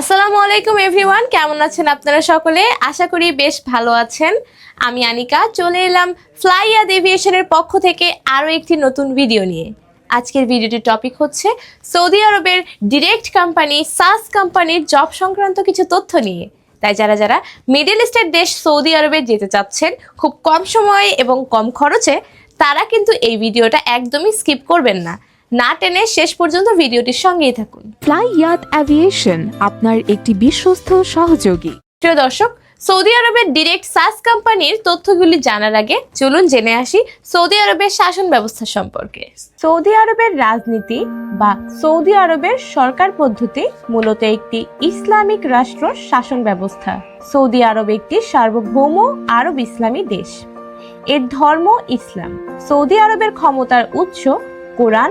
আসসালামু আলাইকুম এভরিওয়ান কেমন আছেন আপনারা সকলে? আশা করি বেশ ভালো আছেন। আমি আনিকা, চলে এলাম ফ্লাইয়াদ এভিয়েশনের পক্ষ থেকে আরও একটি নতুন ভিডিও নিয়ে। আজকের ভিডিওটির টপিক হচ্ছে সৌদি আরবের ডিরেক্ট কোম্পানি সাস কোম্পানির জব সংক্রান্ত কিছু তথ্য নিয়ে। তাই যারা যারা মিডল ইস্টের দেশ সৌদি আরবে যেতে চাচ্ছেন, খুব কম সময়ে এবং কম খরচে, তারা কিন্তু এই ভিডিওটা একদমই স্কিপ করবেন না। না টেনে শেষ পর্যন্ত ভিডিওটির সঙ্গেই থাকুন। ফ্লাই ইয়াত অ্যাভিয়েশন আপনার একটি বিশ্বস্ত সহযোগী। প্রিয় দর্শক সৌদি আরবের ডিরেক্ট সাস কোম্পানির তথ্যগুলি জানার আগে চলুন জেনে আসি সৌদি আরবের শাসন ব্যবস্থা সম্পর্কে। সৌদি আরবের রাজনীতি বা সৌদি আরবের সরকার পদ্ধতি মূলত একটি ইসলামিক রাষ্ট্র শাসন ব্যবস্থা। সৌদি আরব একটি সার্বভৌম আরব ইসলামী দেশ। এর ধর্ম ইসলাম। সৌদি আরবের ক্ষমতার উৎস কোরআন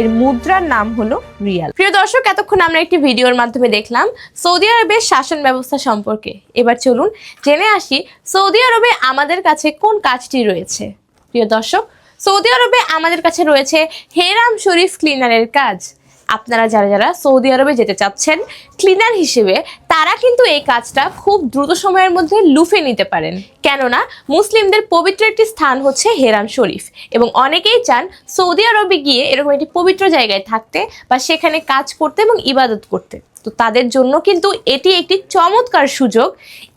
এর মুদ্রার নাম হলো রিয়াল। প্রিয় দর্শক, এতক্ষণ আমরা একটি ভিডিওর মাধ্যমে দেখলাম সৌদি আরবের শাসন ব্যবস্থা সম্পর্কে। এবার চলুন জেনে আসি সৌদি আরবে আমাদের কাছে কোন কাজটি রয়েছে। প্রিয় দর্শক, সৌদি আরবে আমাদের কাছে রয়েছে হেরাম শরীফ ক্লিনারের কাজ। আপনারা যারা যারা সৌদি আরবে যেতে চাচ্ছেন ক্লিনার হিসেবে তারা কিন্তু এই কাজটা খুব দ্রুত সময়ের মধ্যে লুফে নিতে পারেন। কেননা, মুসলিমদের পবিত্র একটি স্থান হচ্ছে হেরাম শরীফ এবং অনেকেই চান সৌদি আরবে গিয়ে এরকম একটি পবিত্র জায়গায় থাকতে বা সেখানে কাজ করতে এবং ইবাদত করতে। তো তাদের জন্য কিন্তু এটি একটি চমৎকার সুযোগ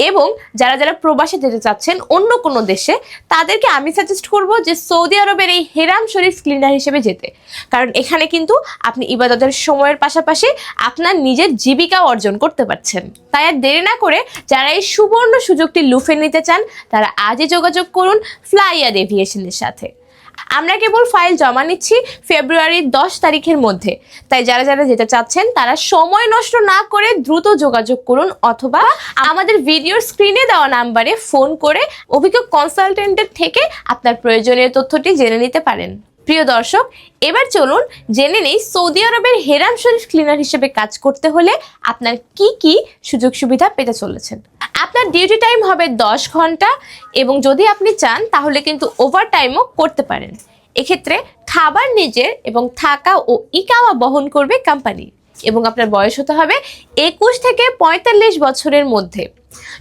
এবং যারা যারা প্রবাসে যেতে চাচ্ছেন অন্য কোনো দেশে, তাদেরকে আমি সাজেস্ট করব যে সৌদি আরবের এই হেরাম শরীফ ক্লিনার হিসেবে যেতে। কারণ এখানে কিন্তু আপনি ইবাদতের সময়ের পাশাপাশি আপনার নিজের জীবিকা অর্জন করতে পারছেন। তাই আর দেরি না করে যারা এই সুবর্ণ সুযোগটি লুফে নিতে চান, তারা আজই যোগাযোগ করুন ফ্লাইয়ার এভিয়েশনের সাথে। আমরা কেবল ফাইল জমা নিচ্ছি ফেব্রুয়ারির দশ তারিখের মধ্যে। তাই যারা যারা যেতে চাচ্ছেন, তারা সময় নষ্ট না করে দ্রুত যোগাযোগ করুন অথবা আমাদের ভিডিওর স্ক্রিনে দেওয়া নাম্বারে ফোন করে অভিজ্ঞ কনসালটেন্টের থেকে আপনার প্রয়োজনীয় তথ্যটি জেনে নিতে পারেন। প্রিয় দর্শক, এবার চলুন জেনে নেই সৌদি আরবের হেরাম শরীফ ক্লিনার হিসেবে কাজ করতে হলে আপনার কি কি সুযোগ সুবিধা পেতে চলেছেন? আপনার ডিউটি টাইম হবে দশ ঘণ্টা এবং যদি আপনি চান তাহলে কিন্তু ওভার টাইমও করতে পারেন। এক্ষেত্রে খাবার নিজের এবং থাকা ও ইকাওয়া বহন করবে কোম্পানি এবং আপনার বয়স হতে হবে একুশ থেকে পঁয়তাল্লিশ বছরের মধ্যে।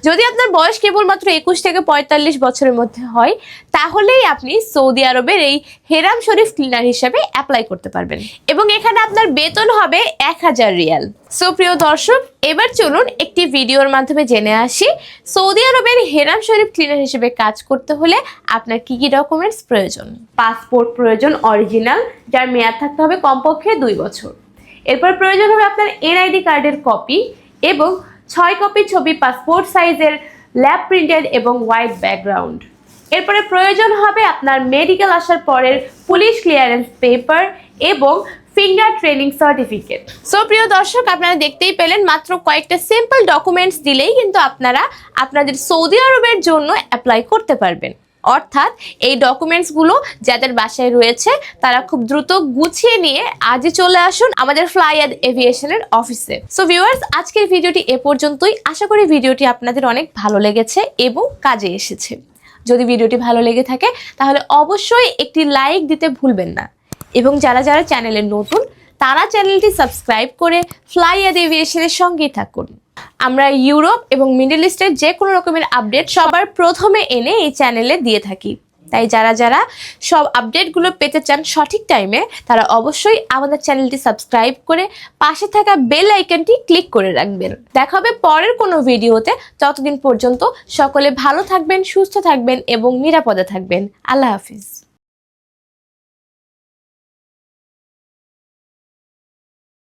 যদি আপনার বয়স কেবলমাত্র একুশ থেকে পঁয়তাল্লিশ বছরের মধ্যে হয়, তাহলেই আপনি সৌদি আরবের এই হেরাম শরীফ ক্লিনার হিসেবে অ্যাপ্লাই করতে পারবেন। এবং এখানে আপনার বেতন হবে এক হাজার রিয়াল। সো প্রিয় দর্শক, এবার চলুন একটি ভিডিওর মাধ্যমে জেনে আসি, সৌদি আরবের হেরাম শরীফ ক্লিনার হিসেবে কাজ করতে হলে আপনার কি কি ডকুমেন্টস প্রয়োজন? পাসপোর্ট প্রয়োজন, অরিজিনাল, যার মেয়াদ থাকতে হবে কমপক্ষে দুই বছর। এরপর প্রয়োজন হবে আপনার এনআইডি কার্ডের কপি এবং ছয় কপি ছবি পাসপোর্ট সাইজের ল্যাব প্রিন্টেড এবং হোয়াইট ব্যাকগ্রাউন্ড এরপরে প্রয়োজন হবে আপনার মেডিকেল আসার পরের পুলিশ ক্লিয়ারেন্স পেপার এবং ফিঙ্গার ট্রেনিং সার্টিফিকেট সো প্রিয় দর্শক, আপনারা দেখতেই পেলেন, মাত্র কয়েকটা সিম্পল ডকুমেন্টস দিলেই কিন্তু আপনারা আপনাদের সৌদি আরবের জন্য অ্যাপ্লাই করতে পারবেন। অর্থাৎ এই ডকুমেন্টসগুলো যাদের বাসায় রয়েছে, তারা খুব দ্রুত গুছিয়ে নিয়ে আজই চলে আসুন আমাদের ফ্লাইয়াদ এভিয়েশনের অফিসে। সো ভিউয়ার্স আজকের ভিডিওটি এ পর্যন্তই। আশা করি ভিডিওটি আপনাদের অনেক ভালো লেগেছে এবং কাজে এসেছে। যদি ভিডিওটি ভালো লেগে থাকে, তাহলে অবশ্যই একটি লাইক দিতে ভুলবেন না। এবং যারা যারা চ্যানেলে নতুন, তারা চ্যানেলটি সাবস্ক্রাইব করে ফ্লাই অ্যাড এভিয়েশনের সঙ্গেই থাকুন। আমরা ইউরোপ এবং মিডল ইস্টের যে কোনো রকমের আপডেট সবার প্রথমে এনে এই চ্যানেলে দিয়ে থাকি। তাই যারা যারা সব আপডেটগুলো পেতে চান সঠিক টাইমে, তারা অবশ্যই আমাদের চ্যানেলটি সাবস্ক্রাইব করে পাশে থাকা বেল আইকনটি ক্লিক করে রাখবেন। দেখা হবে পরের কোনো ভিডিওতে। ততদিন পর্যন্ত সকলে ভালো থাকবেন, সুস্থ থাকবেন এবং নিরাপদে থাকবেন। আল্লাহ হাফিজ।